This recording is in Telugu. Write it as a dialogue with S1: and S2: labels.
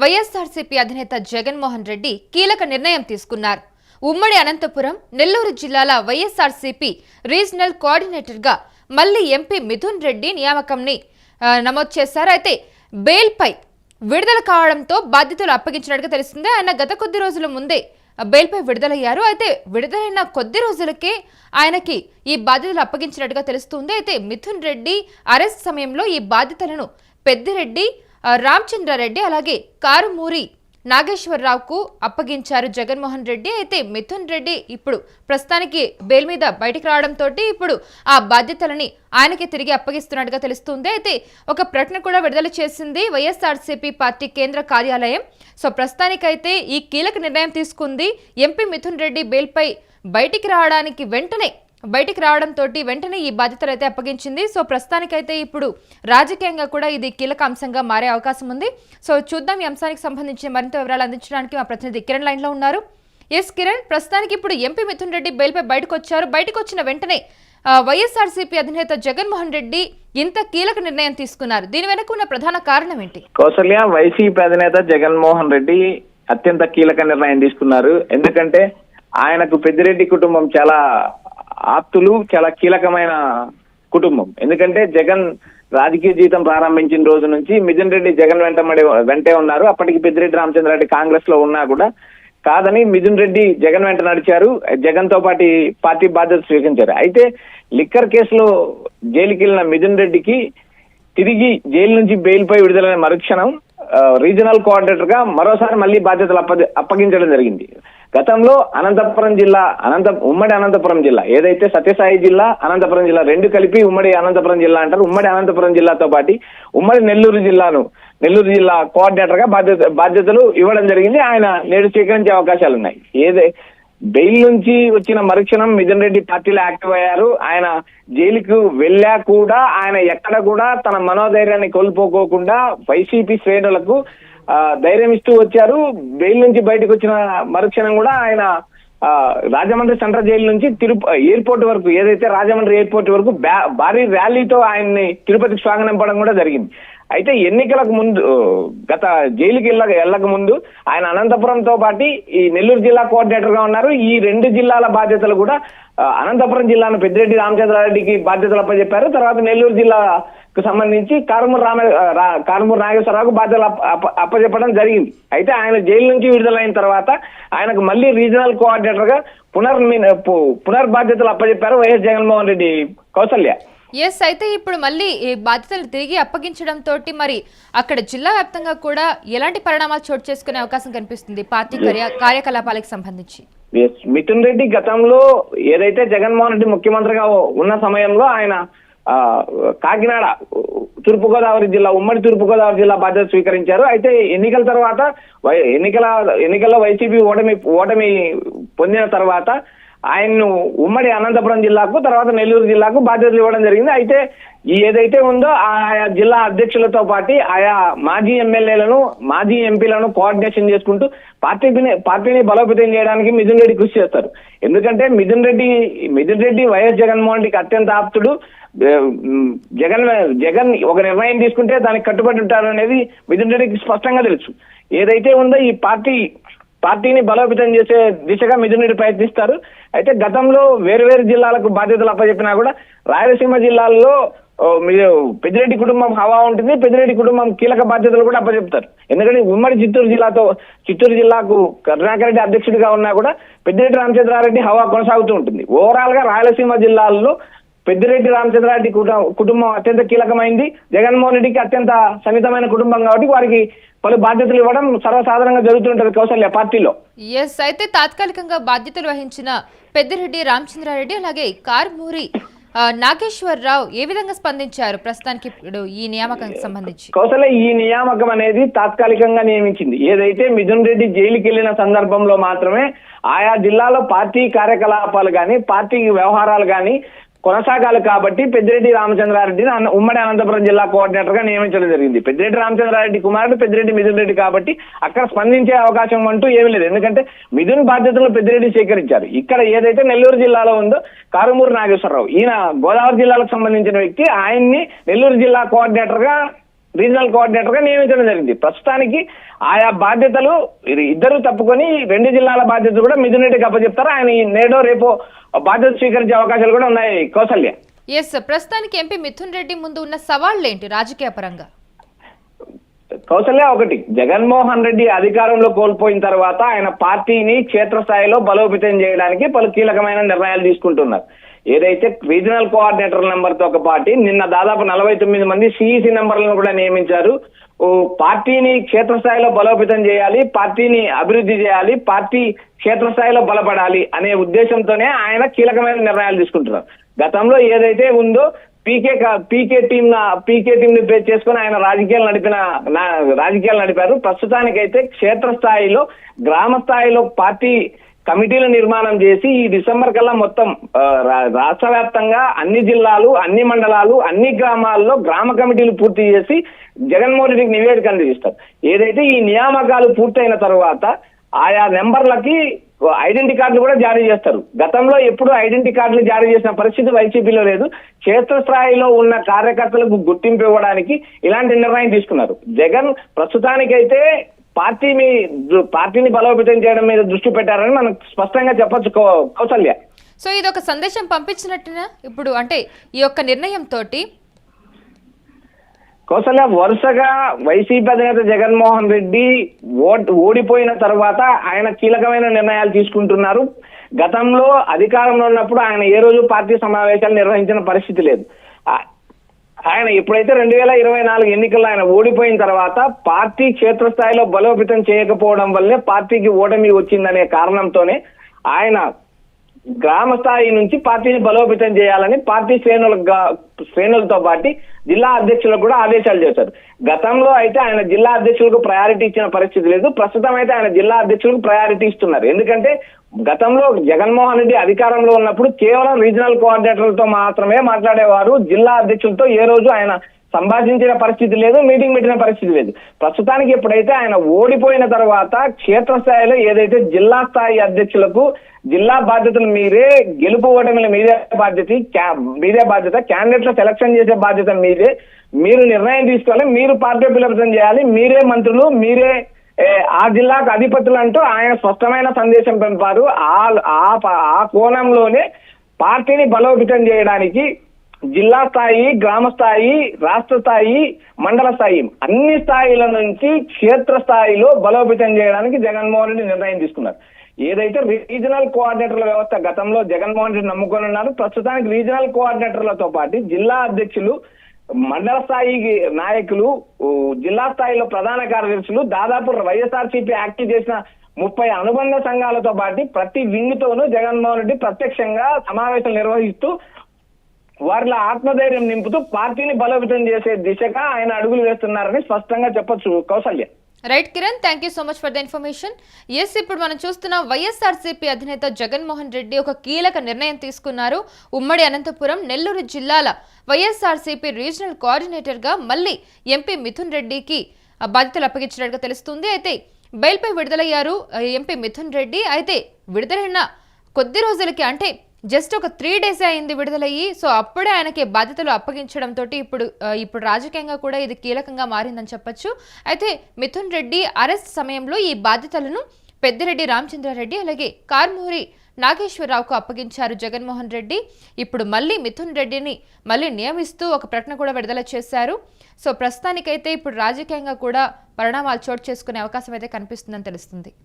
S1: వైఎస్ఆర్సీపీ అధినేత జగన్మోహన్ రెడ్డి కీలక నిర్ణయం తీసుకున్నారు. ఉమ్మడి అనంతపురం నెల్లూరు జిల్లాల వైఎస్ఆర్సీపీ రీజనల్ కోఆర్డినేటర్గా మళ్ళీ ఎంపీ మిథున్ రెడ్డి నియామకంని నమోదు చేశారు. అయితే బెయిల్పై విడుదల కావడంతో బాధ్యతలు అప్పగించినట్టుగా తెలుస్తుంది. ఆయన గత కొద్ది రోజుల ముందే బెయిల్పై విడుదలయ్యారు. అయితే విడుదలైన కొద్ది రోజులకే ఆయనకి ఈ బాధ్యతలు అప్పగించినట్టుగా తెలుస్తుంది. అయితే మిథున్ రెడ్డి అరెస్ట్ సమయంలో ఈ బాధ్యతలను పెద్దిరెడ్డి రామచంద్రారెడ్డి అలాగే కారుమూరి నాగేశ్వరరావుకు అప్పగించారు జగన్మోహన్ రెడ్డి. అయితే మిథున్ రెడ్డి ఇప్పుడు ప్రస్తుతానికి బెయిల్ మీద బయటికి రావడంతో ఇప్పుడు ఆ బాధ్యతలని ఆయనకి తిరిగి అప్పగిస్తున్నట్టుగా తెలుస్తుంది. అయితే ఒక ప్రకటన కూడా విడుదల చేసింది వైఎస్ఆర్సీపీ పార్టీ కేంద్ర కార్యాలయం. సో ప్రస్తుతానికైతే ఈ కీలక నిర్ణయం తీసుకుంది. ఎంపీ మిథున్ రెడ్డి బెయిల్పై బయటికి రావడానికి వెంటనే బయటికి రావడంతో వెంటనే ఈ బాధ్యతలు అయితే అప్పగించింది. సో ప్రస్తుతానికైతే ఇప్పుడు రాజకీయంగా కూడా ఇది కీలక అంశంగా మారే అవకాశం ఉంది. సో చూద్దాం ఈ అంశానికి సంబంధించిన మరింత వివరాలు అందించడానికి మా ప్రతినిధి కిరణ్ లైన్లో ఉన్నారు. ఎస్ కిరణ్ ప్రస్తుతానికి ఇప్పుడు ఎంపీ మిథున్ రెడ్డి బెయిల్పై బయటకు వచ్చారు బయటకు వచ్చిన వెంటనే వైఎస్ఆర్సీపీ అధినేత జగన్మోహన్ రెడ్డి ఇంత కీలక నిర్ణయం తీసుకున్నారు. దీని వెనక ఉన్న ప్రధాన కారణం ఏంటి?
S2: కౌసల్య వైసీపీ అధినేత జగన్మోహన్ రెడ్డి అత్యంత కీలక నిర్ణయం తీసుకున్నారు. ఎందుకంటే ఆయనకు పెద్దిరెడ్డి కుటుంబం చాలా ఆప్తులు చాలా కీలకమైన కుటుంబం. ఎందుకంటే జగన్ రాజకీయ జీవితం ప్రారంభించిన రోజు నుంచి మిథున్ రెడ్డి జగన్ వెంటబడి వెంటే ఉన్నారు. అప్పటికి పెద్దిరెడ్డి రామచంద్రారెడ్డి కాంగ్రెస్లో ఉన్నా కూడా కాదని మిథున్ రెడ్డి జగన్ వెంట నడిచారు. జగన్తో పాటు పార్టీ బాధ్యత స్వీకరించారు. అయితే లిక్కర్ కేసులో జైలుకి వెళ్ళిన మిథున్ రెడ్డికి తిరిగి జైలు నుంచి బెయిల్ పై విడుదలైన మరుక్షణం రీజనల్ కోఆర్డినేటర్గా మరోసారి మళ్ళీ బాధ్యతలు అప్ప అప్పగించడం జరిగింది. గతంలో అనంతపురం జిల్లా అనంత ఉమ్మడి అనంతపురం జిల్లా ఏదైతే సత్యసాయి జిల్లా అనంతపురం జిల్లా రెండు కలిపి ఉమ్మడి అనంతపురం జిల్లా అంటారు. ఉమ్మడి అనంతపురం జిల్లాతో పాటు ఉమ్మడి నెల్లూరు జిల్లాను నెల్లూరు జిల్లా కోఆర్డినేటర్గా బాధ్యత బాధ్యతలు ఇవ్వడం జరిగింది. ఆయన నేడు స్వీకరించే అవకాశాలు ఉన్నాయి. ఏదే బెయిల్ నుంచి వచ్చిన మరుక్షణం మిథున్ రెడ్డి పార్టీలో యాక్టివ్ అయ్యారు. ఆయన జైలుకు వెళ్ళా కూడా ఆయన ఎక్కడ కూడా తన మనోధైర్యాన్ని కోల్పోకోకుండా వైసీపీ శ్రేణులకు ధైర్యం ఇస్తూ వచ్చారు. బెయిల్ నుంచి బయటకు వచ్చిన మరుక్షణం కూడా ఆయన ఆ, రాజమండ్రి సెంట్రల్ జైలు నుంచి తిరుప ఎయిర్పోర్ట్ వరకు ఏదైతే రాజమండ్రి ఎయిర్పోర్ట్ వరకు భారీ ర్యాలీతో ఆయన్ని తిరుపతికి స్వాగతింపడం కూడా జరిగింది. అయితే ఎన్నికలకు ముందు గత జైలుకి వెళ్ళక వెళ్ళక ముందు ఆయన అనంతపురంతో పాటు ఈ నెల్లూరు జిల్లా కోఆర్డినేటర్గా ఉన్నారు. ఈ రెండు జిల్లాల బాధ్యతలు కూడా అనంతపురం జిల్లాను పెద్దిరెడ్డి రామచంద్రారెడ్డికి బాధ్యతలు అప్పచెప్పారు తర్వాత నెల్లూరు జిల్లాకు సంబంధించి కారుమూరు రామ రా- కారుమూరు నాగేశ్వరరావుకు బాధ్యతలు అప్పచెప్పడం జరిగింది. అయితే ఆయన జైలు నుంచి విడుదలైన తర్వాత ఆయనకు మళ్ళీ రీజనల్ కోఆర్డినేటర్గా పునర్ పునర్బాధ్యతలు అప్పచెప్పారు వైఎస్ జగన్మోహన్ రెడ్డి కౌసల్య.
S1: ఎస్ అయితే ఇప్పుడు మళ్ళీ ఈ బాధ్యతలు తిరిగి అప్పగించడం తోటి మరి అక్కడ జిల్లా వ్యాప్తంగా కూడా ఎలాంటి పరిణామాలు చోటు చేసుకునే అవకాశం కనిపిస్తుంది పార్టీ కార్య- కార్యకలాపాలకు సంబంధించి?
S2: మిథున్ రెడ్డి గతంలో ఏదైతే జగన్మోహన్ రెడ్డి ముఖ్యమంత్రిగా ఉన్న సమయంలో ఆయన కాకినాడ తూర్పుగోదావరి జిల్లా ఉమ్మడి తూర్పుగోదావరి జిల్లా బాధ్యత స్వీకరించారు. అయితే ఎన్నికల తర్వాత ఎన్నికల ఎన్నికల్లో వైసీపీ ఓటమి ఓటమి పొందిన తర్వాత ఆయన్ను ఉమ్మడి అనంతపురం జిల్లాకు తర్వాత నెల్లూరు జిల్లాకు బాధ్యతలు ఇవ్వడం జరిగింది. అయితే ఏదైతే ఉందో ఆయా జిల్లా అధ్యక్షులతో పాటు ఆయా మాజీ ఎమ్మెల్యేలను మాజీ ఎంపీలను కోఆర్డినేషన్ చేసుకుంటూ పార్టీని పార్టీని బలోపేతం చేయడానికి మిథున్ రెడ్డి కృషి చేస్తారు. ఎందుకంటే మిథున్ రెడ్డి మిథున్ రెడ్డి వైఎస్ జగన్మోహన్ రెడ్డికి అత్యంత ఆప్తుడు. జగన్ జగన్ ఒక నిర్ణయం తీసుకుంటే దానికి కట్టుబడి ఉంటారు అనేది మిథున్ రెడ్డికి స్పష్టంగా తెలుసు. ఏదైతే ఉందో ఈ పార్టీ పార్టీని బలోపేతం చేసే దిశగా మిథునుడు ప్రయత్నిస్తారు. అయితే గతంలో వేరు వేరు జిల్లాలకు బాధ్యతలు అప్పచెప్పినా కూడా రాయలసీమ జిల్లాల్లో మీరు పెద్దిరెడ్డి కుటుంబం హవా ఉంటుంది. పెద్దిరెడ్డి కుటుంబం కీలక బాధ్యతలు కూడా అప్పచెప్తారు. ఎందుకంటే ఉమ్మడి చిత్తూరు జిల్లాతో చిత్తూరు జిల్లాకు కరుణాకర్ రెడ్డి అధ్యక్షుడిగా ఉన్నా కూడా పెద్దిరెడ్డి రామచంద్రారెడ్డి హవా కొనసాగుతూ ఉంటుంది. ఓవరాల్గా రాయలసీమ జిల్లాల్లో పెద్దిరెడ్డి రామచంద్రారెడ్డి కుటుంబం అత్యంత కీలకమైంది. జగన్మోహన్ రెడ్డికి అత్యంత సన్నిహితమైన కుటుంబం కాబట్టి వారికి పలు బాధ్యతలు ఇవ్వడం సర్వసాధారణంగా జరుగుతుంటది కౌశల్య పార్టీలో.
S1: ఎస్ అయితే తాత్కాలికంగా బాధ్యతలు వహించిన పెద్దిరెడ్డి రామచంద్రారెడ్డి అలాగే కార్మూరి నాగేశ్వరరావు ఏ విధంగా స్పందించారు? ప్రస్తుతానికి ఇప్పుడు ఈ నియామకానికి సంబంధించి.
S2: కౌశల్య ఈ నియామకం అనేది తాత్కాలికంగా నియమించింది. ఏదైతే మిథున్ రెడ్డి జైలుకి వెళ్ళిన సందర్భంలో మాత్రమే ఆయా జిల్లాలో పార్టీ కార్యకలాపాలు కానీ పార్టీ వ్యవహారాలు కానీ కొనసాగాలి కాబట్టి పెద్దిరెడ్డి రామచంద్రారెడ్డిని ఉమ్మడి అనంతపురం జిల్లా కోఆర్డినేటర్గా నియమించడం జరిగింది. పెద్దిరెడ్డి రామచంద్రారెడ్డి కుమారుడు పెద్దిరెడ్డి మిథున్ రెడ్డి కాబట్టి అక్కడ స్పందించే అవకాశం అంటూ ఏమీ లేదు. ఎందుకంటే మిథున్ బాధ్యతలు పెద్దిరెడ్డి స్వీకరించారు. ఇక్కడ ఏదైతే నెల్లూరు జిల్లాలో ఉందో కారుమూరు నాగేశ్వరరావు ఈయన గోదావరి జిల్లాలకు సంబంధించిన వ్యక్తి ఆయన్ని నెల్లూరు జిల్లా కోఆర్డినేటర్గా రీజనల్ కోఆర్డినేటర్గా నియమించడం జరిగింది. ప్రస్తుతానికి ఆయా బాధ్యతలు ఇది ఇద్దరు తప్పుకొని రెండు జిల్లాల బాధ్యతలు కూడా మిథున్ రెడ్డికి అప్పచెప్తారు. ఆయన నేడో రేపో బాధ్యత స్వీకరించే అవకాశాలు కూడా ఉన్నాయి కౌసల్య.
S1: ఎస్ ప్రస్తుతానికి ఎంపీ మిథున్ రెడ్డి ముందు ఉన్న సవాళ్ళు ఏంటి రాజకీయ పరంగా?
S2: కౌశల్య ఒకటి జగన్మోహన్ రెడ్డి అధికారంలో కోల్పోయిన తర్వాత ఆయన పార్టీని క్షేత్రస్థాయిలో బలోపేతం చేయడానికి పలు కీలకమైన నిర్ణయాలు తీసుకుంటున్నారు. ఏదైతే రీజనల్ కోఆర్డినేటర్ నెంబర్తో ఒక పార్టీ నిన్న దాదాపు నలభై తొమ్మిది మంది సిఈసి నెంబర్లను కూడా నియమించారు. పార్టీని క్షేత్రస్థాయిలో బలోపేతం చేయాలి పార్టీని అభివృద్ధి చేయాలి పార్టీ క్షేత్రస్థాయిలో బలపడాలి అనే ఉద్దేశంతోనే ఆయన కీలకమైన నిర్ణయాలు తీసుకుంటున్నారు. గతంలో ఏదైతే ఉందో PK PK team PK team ని బేస్ చేసుకుని ఆయన రాజకీయాలు నడిపిన రాజకీయాలు నడిపారు. ప్రస్తుతానికైతే క్షేత్రస్థాయిలో గ్రామ స్థాయిలో పార్టీ కమిటీల నిర్మాణం చేసి ఈ డిసెంబర్ కల్లా మొత్తం రాష్ట్ర వ్యాప్తంగా అన్ని జిల్లాలు అన్ని మండలాలు అన్ని గ్రామాల్లో గ్రామ కమిటీలు పూర్తి చేసి జగన్మోహన్ రెడ్డికి నివేదిక అందజేస్తారు ఏదైతే ఈ నియామకాలు పూర్తయిన తర్వాత ఆయా నెంబర్లకి ఐడెంటి కార్డులు కూడా జారీ చేస్తారు. గతంలో ఎప్పుడు ఐడెంటి కార్డులు జారీ చేసిన పరిస్థితి వైసీపీలో లేదు. క్షేత్రస్థాయిలో ఉన్న కార్యకర్తలకు గుర్తింపు ఇవ్వడానికి ఇలాంటి నిర్ణయం తీసుకున్నారు. జగన్ ప్రస్తుతానికైతే పార్టీని పార్టీని బలోపేతం చేయడం మీద దృష్టి పెట్టారని మనం స్పష్టంగా చెప్పొచ్చు కౌసల్య.
S1: సో ఇది ఒక సందేశం పంపించినట్టునా? ఇప్పుడు అంటే ఈ యొక్క నిర్ణయం తోటి?
S2: కౌసల్య వరుసగా వైసీపీ అధినేత జగన్మోహన్ రెడ్డి ఓట్ ఓడిపోయిన తర్వాత ఆయన కీలకమైన నిర్ణయాలు తీసుకుంటున్నారు. గతంలో అధికారంలో ఉన్నప్పుడు ఆయన ఏ రోజు పార్టీ సమావేశాలు నిర్వహించిన పరిస్థితి లేదు. ఆయన ఎప్పుడైతే రెండు వేల ఇరవై నాలుగు ఎన్నికల్లో ఆయన ఓడిపోయిన తర్వాత పార్టీ క్షేత్రస్థాయిలో బలోపేతం చేయకపోవడం వల్లే పార్టీకి ఓటమి వచ్చిందనే కారణంతోనే ఆయన గ్రామ స్థాయి నుంచి పార్టీని బలోపేతం చేయాలని పార్టీ శ్రేణుల శ్రేణులతో పాటు జిల్లా అధ్యక్షులకు కూడా ఆదేశాలు చేశారు. గతంలో అయితే ఆయన జిల్లా అధ్యక్షులకు ప్రయారిటీ ఇచ్చిన పరిస్థితి లేదు. ప్రస్తుతం అయితే ఆయన జిల్లా అధ్యక్షులకు ప్రయారిటీ ఇస్తున్నారు. ఎందుకంటే గతంలో జగన్మోహన్ రెడ్డి అధికారంలో ఉన్నప్పుడు కేవలం రీజనల్ కోఆర్డినేటర్లతో మాత్రమే మాట్లాడేవారు. జిల్లా అధ్యక్షులతో ఏ రోజు ఆయన సంభాషించిన పరిస్థితి లేదు మీటింగ్ పెట్టిన పరిస్థితి లేదు. ప్రస్తుతానికి ఎప్పుడైతే ఆయన ఓడిపోయిన తర్వాత క్షేత్రస్థాయిలో ఏదైతే జిల్లా స్థాయి అధ్యక్షులకు జిల్లా బాధ్యతలు మీరే గెలుపు ఓటమిల మీదే బాధ్యత మీదే బాధ్యత క్యాండిడేట్ల సెలక్షన్ చేసే బాధ్యత మీదే మీరు నిర్ణయం తీసుకోవాలి మీరు పార్టీ బలోపేతం చేయాలి మీరే మంత్రులు మీరే ఆ జిల్లాకు అధిపతులు అంటూ ఆయన స్పష్టమైన సందేశం పంపారు. ఆ ఆ ఆ కోణంలోనే పార్టీని బలోపేతం చేయడానికి జిల్లా స్థాయి గ్రామ స్థాయి రాష్ట్ర స్థాయి మండల స్థాయి అన్ని స్థాయిల నుంచి క్షేత్ర స్థాయిలో బలోపేతం చేయడానికి జగన్మోహన్ రెడ్డి నిర్ణయం తీసుకున్నారు. ఏదైతే రీజనల్ కోఆర్డినేటర్ల వ్యవస్థ గతంలో జగన్మోహన్ రెడ్డి నమ్ముకొని ఉన్నారు ప్రస్తుతానికి రీజనల్ కోఆర్డినేటర్లతో పాటు జిల్లా అధ్యక్షులు మండల స్థాయి నాయకులు జిల్లా స్థాయిలో ప్రధాన కార్యదర్శులు దాదాపు వైఎస్ఆర్సీపీ యాక్టివ్ చేసిన ముప్పై అనుబంధ సంఘాలతో పాటు ప్రతి వింగ్ తోనూ జగన్మోహన్ రెడ్డి ప్రత్యక్షంగా సమావేశం నిర్వహిస్తూ వారిలో ఆత్మధైర్యం నింపుతూ పార్టీని బలోపేతం చేసే దిశగా ఆయన అడుగులు వేస్తున్నారని స్పష్టంగా చెప్పొచ్చు Kausalya.
S1: Right Kiran thank you so much for the information yes ఇప్పుడు మనం చూస్తున్నాం వైఎస్ఆర్సీపీ అధినేత జగన్మోహన్ రెడ్డి ఒక కీలక నిర్ణయం తీసుకున్నారు. ఉమ్మడి అనంతపురం నెల్లూరు జిల్లాల వైఎస్ఆర్సీపీ రీజనల్ కోఆర్డినేటర్గా మళ్ళీ ఎంపీ మిథున్ రెడ్డికి బాధ్యతలు అప్పగించినట్టుగా తెలుస్తుంది. అయితే బెయిల్పై విడుదలయ్యారు ఎంపీ మిథున్ రెడ్డి. అయితే విడుదలైన కొద్ది రోజులకి అంటే జస్ట్ ఒక త్రీ డేస్ అయింది విడుదలయ్యి సో అప్పుడే ఆయనకి బాధ్యతలు అప్పగించడంతో ఇప్పుడు ఇప్పుడు రాజకీయంగా కూడా ఇది కీలకంగా మారిందని చెప్పొచ్చు. అయితే మిథున్ రెడ్డి అరెస్ట్ సమయంలో ఈ బాధ్యతలను పెద్దిరెడ్డి రామచంద్రారెడ్డి అలాగే కార్మూరి నాగేశ్వరరావుకు అప్పగించారు జగన్మోహన్ రెడ్డి. ఇప్పుడు మళ్ళీ మిథున్ రెడ్డిని మళ్ళీ నియమిస్తూ ఒక ప్రకటన కూడా విడుదల చేశారు. సో ప్రస్తుతానికైతే ఇప్పుడు రాజకీయంగా కూడా పరిణామాలు చోటు చేసుకునే అవకాశం అయితే కనిపిస్తుందని తెలుస్తుంది.